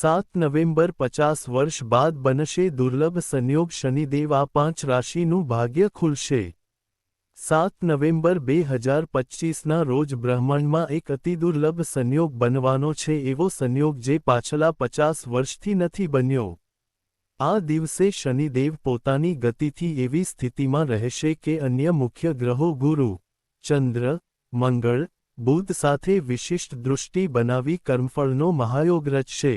સાત નવેમ્બર પચાસ વર્ષ બાદ બનશે દુર્લભ સંયોગ શનિદેવ આ પાંચ રાશિનું ભાગ્ય ખુલશે. સાત નવેમ્બર બે હજાર પચ્ચીસના રોજ બ્રહ્માંડમાં એક અતિદુર્લભ સંયોગ બનવાનો છે એવો સંયોગ જે પાછલા પચાસ વર્ષથી નથી બન્યો. આ દિવસે શનિદેવ પોતાની ગતિથી એવી સ્થિતિમાં રહેશે કે અન્ય મુખ્ય ગ્રહો ગુરુ, ચંદ્ર, મંગળ, બુધ સાથે વિશિષ્ટ દૃષ્ટિ બનાવી કર્મફળનો મહાયોગ રચશે.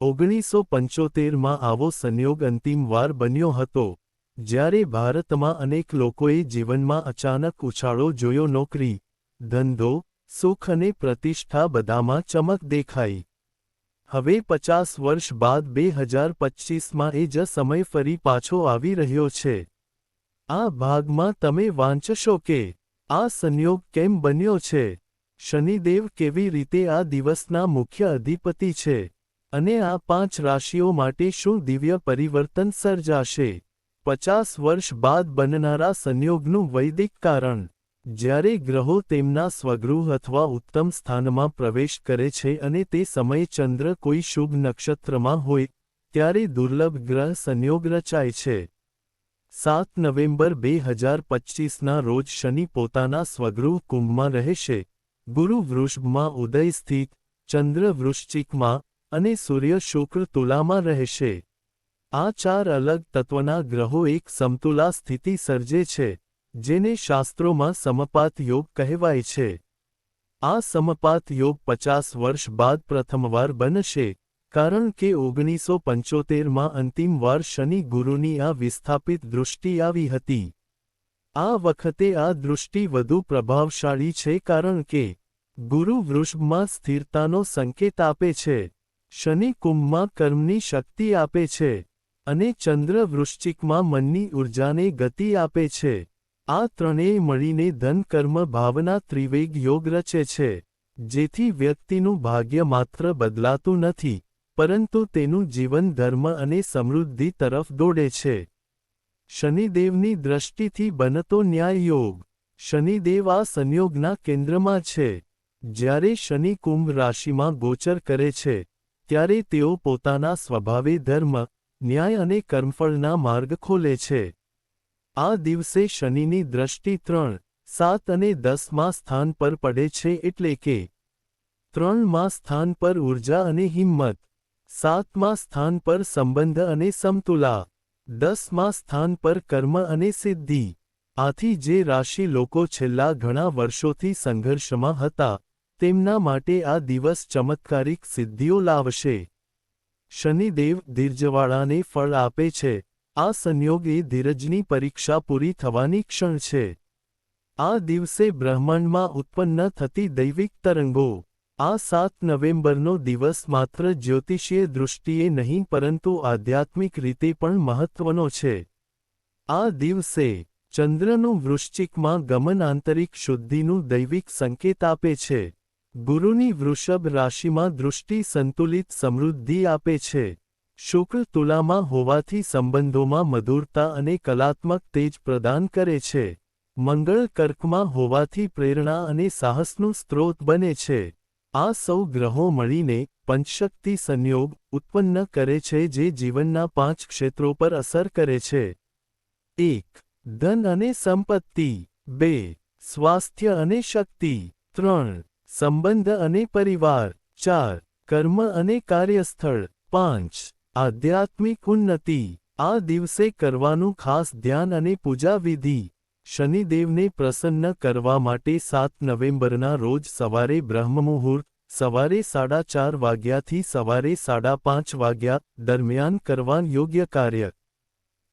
ઓગણીસો પંચોતેરમાં આવો સંયોગ અંતિમવાર બન્યો હતો, જ્યારે ભારતમાં અનેક લોકોએ જીવનમાં અચાનક ઉછાળો જોયો. નોકરી, ધંધો, સુખ અને પ્રતિષ્ઠા બધામાં ચમક દેખાઈ. હવે પચાસ વર્ષ બાદ બે હજાર પચ્ચીસમાં એ જ સમય ફરી પાછો આવી રહ્યો છે. આ ભાગમાં તમે વાંચશો કે આ સંયોગ કેમ બન્યો છે? શનિદેવ કેવી રીતે આ દિવસના મુખ્ય અધિપતિ છે? અને આ પાંચ રાશિઓ માટે શું દિવ્ય પરિવર્તન સર્જાશે? પચાસ વર્ષ બાદ બનનારા સંયોગનું વૈદિક કારણ. જ્યારે ગ્રહો તેમના સ્વગૃહ અથવા ઉત્તમ સ્થાનમાં પ્રવેશ કરે છે અને તે સમયે ચંદ્ર કોઈ શુભ નક્ષત્રમાં હોય, ત્યારે દુર્લભ ગ્રહ સંયોગ રચાય છે. સાત નવેમ્બર બે હજાર પચ્ચીસના રોજ શનિ પોતાના સ્વગૃહ કુંભમાં રહેશે. ગુરુ વૃષભમાં ઉદય સ્થિત, ચંદ્ર વૃશ્ચિકમાં અને સૂર્ય શુક્ર તુલામાં રહેશે. આ ચાર અલગ તત્વના ગ્રહો એક સમતુલા સ્થિતિ સર્જે છે, જેને શાસ્ત્રોમાં સમપાત યોગ કહેવાય છે. આ સમપાત યોગ પચાસ વર્ષ બાદ પ્રથમવાર બનશે, કારણ કે ઓગણીસો પંચોતેરમાં અંતિમવાર શનિ ગુરુની આ વિસ્થાપિત દૃષ્ટિ આવી હતી. આ વખતે આ દૃષ્ટિ વધુ પ્રભાવશાળી છે કારણ કે ગુરુ વૃષભમાં સ્થિરતાનો સંકેત આપે છે. શનિ કુંભમાં કર્મની શક્તિ આપે છે અને ચંદ્ર વૃશ્ચિકમાં મનની ઊર્જાને ગતિ આપે છે. આ ત્રણેય મળીને ધન કર્મ ભાવના ત્રિવેગ યોગ રચે છે. જેથી વ્યક્તિનું ભાગ્ય માત્ર બદલાતું નથી, પરંતુ તેનું જીવન ધર્મ અને સમૃદ્ધિ તરફ દોડે છે. શનિદેવની દ્રષ્ટિથી બનતો ન્યાય યોગ. શનિદેવ આ સંયોગના કેન્દ્રમાં છે. જ્યારે શનિ કુંભ રાશિમાં ગોચર કરે છે ત્યારે તેઓ પોતાના સ્વભાવે ધર્મ, ન્યાય અને કર્મફળના માર્ગ ખોલે છે. આ દિવસે શનિની દ્રષ્ટિ ત્રણ, સાત અને દસમાં સ્થાન પર પડે છે એટલે કે ત્રણમાં સ્થાન પર ઊર્જા અને હિંમત, સાતમા સ્થાન પર સંબંધ અને સમતુલા, દસમા સ્થાન પર કર્મ અને સિદ્ધિ. આથી જે રાશિ લોકો છેલ્લા ઘણા વર્ષોથી સંઘર્ષમાં હતા તેમના માટે આ દિવસ ચમત્કારિક સિદ્ધિઓ લાવશે. શનિદેવ ધીરજવાળાને ફળ આપે છે. આ સંયોગ ધીરજની પરીક્ષા પૂરી થવાની ક્ષણ છે. આ દિવસે બ્રહ્માંડમાં ઉત્પન્ન થતી દૈવિક તરંગો. આ સાત નવેમ્બરનો દિવસ માત્ર જ્યોતિષીય દૃષ્ટિએ નહીં, પરંતુ આધ્યાત્મિક રીતે પણ મહત્વનો છે. આ દિવસે ચંદ્રનું વૃશ્ચિકમાં ગમન આંતરિક શુદ્ધિનું દૈવિક સંકેત આપે છે. ગુરુની વૃષભ રાશિમાં દૃષ્ટિ સંતુલિત સમૃદ્ધિ આપે છે. શુક્ર તુલામાં હોવાથી સંબંધોમાં મધુરતા અને કલાત્મક તેજ પ્રદાન કરે છે. મંગળ કર્કમાં હોવાથી પ્રેરણા અને સાહસનું સ્ત્રોત બને છે. આ સૌ ગ્રહો મળીને પંચશક્તિ સંયોગ ઉત્પન્ન કરે છે જે જીવનના પાંચ ક્ષેત્રો પર અસર કરે છે. એક, ધન અને સંપત્તિ. બે, સ્વાસ્થ્ય અને શક્તિ. ત્રણ સંબંધ અને પરિવાર. ચાર, કર્મ અને કાર્યસ્થળ. પાંચ, આધ્યાત્મિક ઉન્નતિ. આ દિવસે કરવાનું ખાસ ધ્યાન અને પૂજા વિધિ. શનિદેવને પ્રસન્ન કરવા માટે સાત નવેમ્બરના રોજ સવારે બ્રહ્મમુહૂર્ત, સવારે સાડા ચાર વાગ્યાથી સવારે સાડા પાંચ વાગ્યા દરમિયાન કરવા યોગ્ય કાર્ય.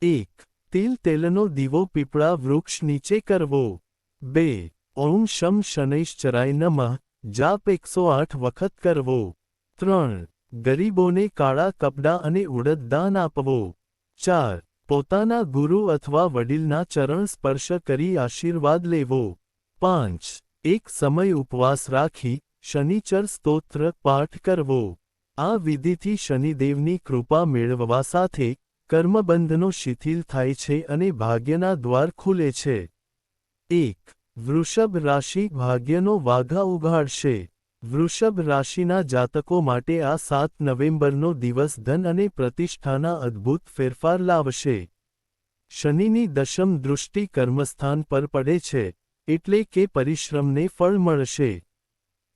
એક, તિલ તેલનો દીવો પીપળા વૃક્ષ નીચે કરવો. બે, ઓમ શમ શનૈશ્ચરાય નમઃ. જાપ એકસો આઠ વખત કરવો. ત્રણ, ગરીબોને કાળા કપડાં અને ઉડદદાન આપવો. ચાર, પોતાના ગુરુ અથવા વડીલના ચરણ સ્પર્શ કરી આશીર્વાદ લેવો. પાંચ, એક સમય ઉપવાસ રાખી શનિચર સ્તોત્ર પાઠ કરવો. આ વિધિથી શનિદેવની કૃપા મેળવવા સાથે કર્મબંધનો શિથિલ થાય છે અને ભાગ્યના દ્વાર ખુલે છે. એક વૃષભ રાશિ ભાગ્યનો વાઘા ઉઘાડશે વૃષભ રાશિના જાતકો માટે આ સાત નવેમ્બરનો દિવસ ધન અને પ્રતિષ્ઠાના અદ્ભુત ફેરફાર લાવશે. શનિની દશમ દૃષ્ટિ કર્મસ્થાન પર પડે છે, એટલે કે પરિશ્રમને ફળ મળશે.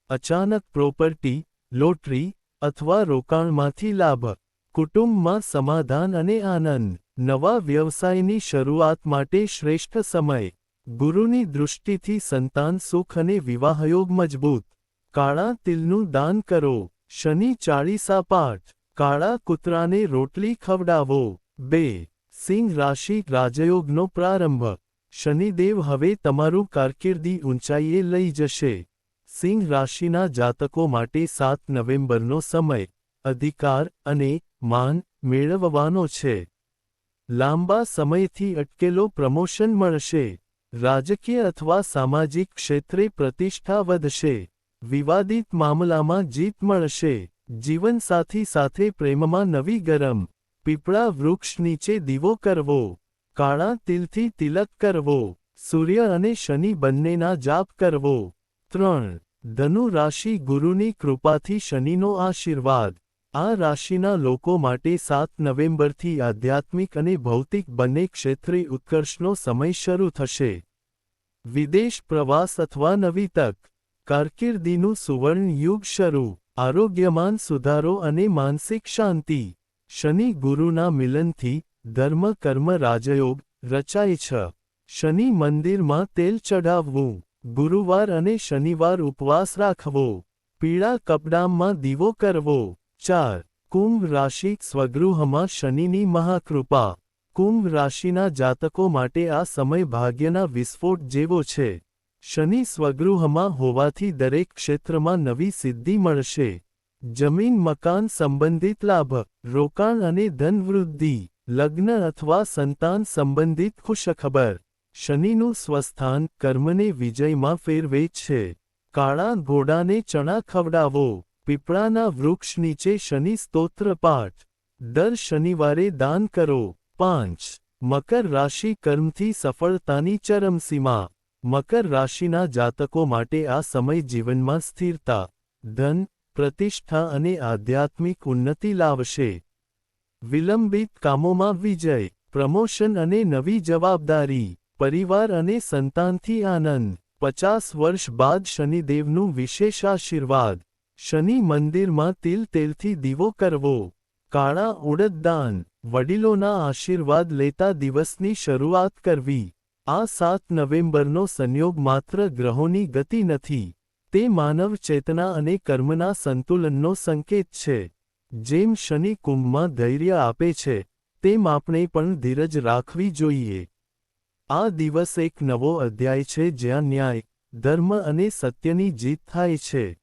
અચાનક પ્રોપર્ટી, લોટરી અથવા રોકાણમાંથી લાભ, કુટુંબમાં સમાધાન અને આનંદ. નવા વ્યવસાયની શરૂઆત માટે શ્રેષ્ઠ સમય. ગુરુની દૃષ્ટિથી સંતાન સુખ અને વિવાહયોગ મજબૂત. કાળા તિલનું દાન કરો. શનિ ચાળીસા પાઠ. કાળા કૂતરાને રોટલી ખવડાવો. બે. સિંહ રાશિ રાજયોગનો પ્રારંભ. શનિદેવ હવે તમારું કારકિર્દી ઊંચાઈએ લઈ જશે. સિંહ રાશિના જાતકો માટે સાત નવેમ્બરનો સમય. અધિકાર અને માન મેળવવાનો છે. લાંબા સમયથી અટકેલો પ્રમોશન મળશે. રાજકીય અથવા સામાજિક ક્ષેત્રે પ્રતિષ્ઠા વધશે. વિવાદિત મામલામાં જીત મળશે. જીવનસાથી સાથે પ્રેમમાં નવી ગરમ. પીપળા વૃક્ષ નીચે દીવો કરવો. કાળા તિલથી તિલક કરવો. સૂર્ય અને શનિ બંનેના જાપ કરવો. ત્રણ. ધનુ રાશિ ગુરુની કૃપાથી શનિનો આશીર્વાદ. આ રાશિના લોકો માટે સાત નવેમ્બરથી આધ્યાત્મિક અને ભૌતિક બંને ક્ષેત્રે ઉત્કર્ષનો સમય શરૂ થશે. વિદેશ પ્રવાસ અથવા નવી તક. કારકિર્દીનું સુવર્ણ યુગ શરૂ. આરોગ્યમાન સુધારો અને માનસિક શાંતિ. શનિ ગુરુના મિલનથી ધર્મ કર્મ રાજયોગ રચાય છે. શનિ મંદિરમાં તેલ ચઢાવવું. ગુરુવાર અને શનિવાર ઉપવાસ રાખવો. પીળા કપડામાં દીવો કરવો. ચાર, કુંભ રાશિ સ્વગૃહમાં શનિની મહાકૃપા. કુંભ રાશિના જાતકો માટે આ સમય ભાગ્યના વિસ્ફોટ જેવો છે. શનિ સ્વગૃહમાં હોવાથી દરેક ક્ષેત્રમાં નવી સિદ્ધિ મળશે. જમીન મકાન સંબંધિત લાભ, રોકાણ અને ધનવૃદ્ધિ લગ્ન અથવા સંતાન સંબંધિત ખુશખબર. શનિનું સ્વસ્થાન કર્મને વિજયમાં ફેરવે છે. કાળા ઘોડાને ચણા ખવડાવો. પીપળાના વૃક્ષ નીચે શનિ સ્તોત્ર પાઠ. દર શનિવારે દાન કરો. પાંચ. મકર રાશિ કર્મથી સફળતાની ચરમસીમા. મકર રાશિના જાતકો માટે આ સમય જીવનમાં સ્થિરતા, ધન, પ્રતિષ્ઠા અને આધ્યાત્મિક ઉન્નતિ લાવશે. વિલંબિત કામોમાં વિજય, પ્રમોશન અને નવી જવાબદારી, પરિવાર અને સંતાનથી આનંદ. પચાસ વર્ષ બાદ શનિદેવનું વિશેષ આશીર્વાદ. શનિ મંદિરમાં તિલ તેલથી દીવો કરવો. કાળા ઉડદદાન. વડીલોના આશીર્વાદ લેતા દિવસની શરૂઆત કરવી. આ સાત નવેમ્બરનો સંયોગ માત્ર ગ્રહોની ગતિ નથી. તે માનવ ચેતના અને કર્મના સંતુલનનો સંકેત છે. જેમ શનિ કુંભમાં ધૈર્ય આપે છે, તેમ આપણે પણ ધીરજ રાખવી જોઈએ. આ દિવસ એક નવો અધ્યાય છે જ્યાં ન્યાય, ધર્મ અને સત્યની જીત થાય છે.